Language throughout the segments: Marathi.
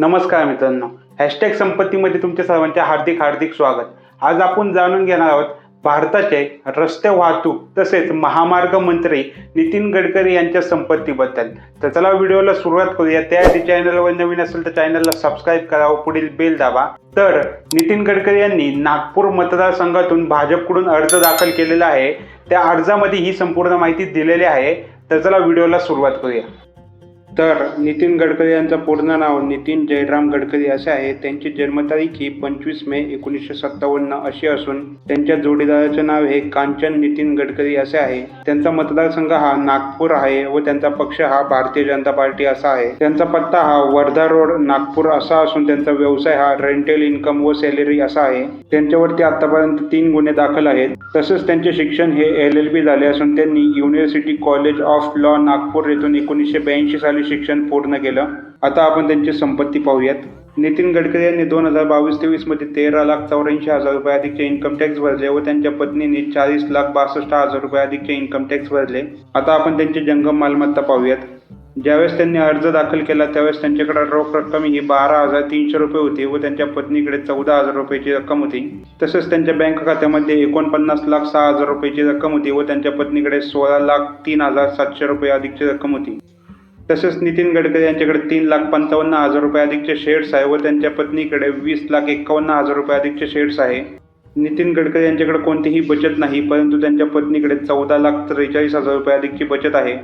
नमस्कार मित्रांनो. हॅशटॅग संपत्तीमध्ये तुमच्या सर्वांचे हार्दिक हार्दिक स्वागत. आज आपण जाणून घेणार आहोत भारताचे रस्ते वाहतूक तसेच महामार्ग मंत्री नितीन गडकरी यांच्या संपत्तीबद्दल. तर चला व्हिडिओला सुरुवात करूया. त्याआधी चॅनलवर नवीन असेल तर चॅनलला सबस्क्राईब करा व पुढील बेल दाबा. तर नितीन गडकरी यांनी नागपूर मतदारसंघातून भाजपकडून अर्ज दाखल केलेला आहे. त्या अर्जामध्ये ही संपूर्ण माहिती दिलेली आहे. तर चला व्हिडिओला सुरुवात करूया. तर नितीन गडकरी यांचं पूर्ण नाव नितीन जयराम गडकरी असे आहे. त्यांची जन्मतारीख ही पंचवीस मे एकोणीसशे सत्तावन्न अशी असून त्यांच्या जोडीदाराचे नाव हे कांचन नितीन गडकरी असे आहे. त्यांचा मतदारसंघ हा नागपूर आहे व त्यांचा पक्ष हा भारतीय जनता पार्टी असा आहे. त्यांचा पत्ता हा वर्धा रोड नागपूर असा असून त्यांचा व्यवसाय हा रेंटेल इन्कम व सॅलरी असा आहे. त्यांच्यावरती आतापर्यंत तीन गुन्हे दाखल आहेत. तसेच त्यांचे शिक्षण हे एल एल बी झाले असून त्यांनी university college of law Nagpur येथून एकोणीसशे ब्याऐंशी साली शिक्षण पूर्ण केलं. आता आपण त्यांची संपत्ती पाहूयात. नितीन गडकरी यांनी दोन हजार बावीस तेवीसमध्ये तेरा लाख चौऱ्याऐंशी हजार रुपये अधिकचे इन्कम टॅक्स भरले व त्यांच्या पत्नीने चाळीस लाख बासष्ट हजार रुपये अधिकचे इन्कम टॅक्स भरले. आता आपण त्यांची जंगम मालमत्ता पाहूयात. ज्यावेळेस त्यांनी अर्ज दाखल केला त्यावेळेस त्यांच्याकडे रोख रक्कम ही बारा हजार तीनशे रुपये होती व त्यांच्या पत्नीकडे चौदा हजार रुपयाची रक्कम होती. तसेच त्यांच्या बँक खात्यामध्ये एकोणपन्नास लाख सहा हजार रुपयाची रक्कम होती व त्यांच्या पत्नीकडे सोळा लाख तीन हजार सातशे रुपये अधिकची रक्कम होती. तसेच नितीन गडकरी यांच्याकडे तीन लाख पंचावन्न हजार रुपये अधिकचे शेअर्स आहे व त्यांच्या पत्नीकडे वीस लाख एकावन्न हजार रुपये अधिकचे शेअर्स आहे. नितीन गडकरी यांच्याकडे कोणतीही बचत नाही परंतु त्यांच्या पत्नीकडे चौदा लाख त्रेचाळीस हजार रुपये अधिकची बचत आहे.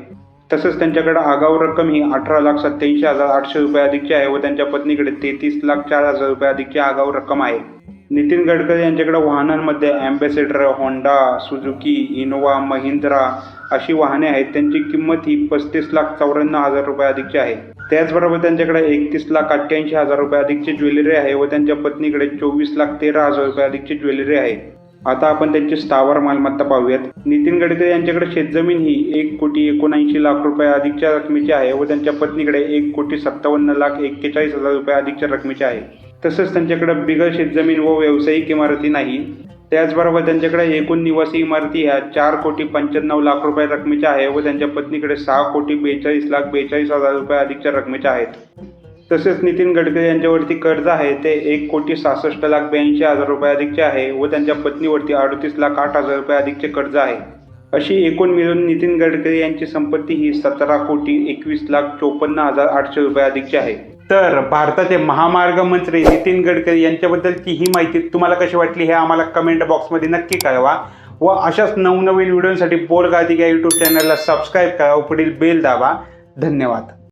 तसेच त्यांच्याकडे आगाऊ रक्कम ही अठरा लाख सत्याऐंशी हजार आठशे रुपये अधिकची आहे व त्यांच्या पत्नीकडे तेहतीस लाख चार हजार रुपये अधिकची आगाऊ रक्कम आहे. नितीन गडकरी यांच्याकडे वाहनांमध्ये Ambassador Honda Suzuki Innova Mahindra अशी वाहने आहेत. त्यांची किंमत ही पस्तीस लाख चौऱ्याण्णव हजार रुपये अधिकची आहे. त्याचबरोबर त्यांच्याकडे एकतीस लाख अठ्ठ्याऐंशी हजार रुपये अधिकची ज्वेलरी आहे व त्यांच्या पत्नीकडे चोवीस लाख तेरा हजार रुपये अधिकची ज्वेलरी आहे. आता आपण त्यांची स्थावर मालमत्ता पाहूयात. नितीन गडकरी यांच्याकडे शेतजमीन ही एक कोटी एकोणऐंशी लाख रुपये अधिकच्या रकमेची आहे व त्यांच्या पत्नीकडे एक कोटी सत्तावन्न लाख एक्केचाळीस हजार रुपये अधिकच्या रकमेची आहे. तसंच त्यांच्याकडे बिगर शेतजमीन व व्यावसायिक इमारती नाही. त्याचबरोबर त्यांच्याकडे एकूण निवासी इमारती ह्या चार कोटी पंच्याण्णव लाख रुपये रकमेच्या आहे व त्यांच्या पत्नीकडे सहा कोटी बेचाळीस लाख बेचाळीस हजार रुपये अधिकच्या रकमेच्या आहेत. तसेच नितीन गडकरी यांच्यावरती कर्ज आहे ते एक कोटी सहासष्ट लाख ब्याऐंशी हजार रुपये अधिकचे आहे व त्यांच्या पत्नीवरती अडतीस लाख आठ हजार रुपये अधिकचे कर्ज आहे. अशी एकूण मिळून नितीन गडकरी यांची संपत्ती ही सतरा कोटी एकवीस लाख चोपन्न हजार आठशे रुपये अधिकची आहे. तर भारताचे महामार्ग मंत्री नितीन गडकरी यांच्याबद्दलची ही माहिती तुम्हाला कशी वाटली हे आम्हाला कमेंट बॉक्समध्ये नक्की कळवा. व अशाच नवनवीन व्हिडिओसाठी बोल गादी या यूट्यूब चॅनलला सबस्क्राईब करा पुढील बेल दाबा. धन्यवाद.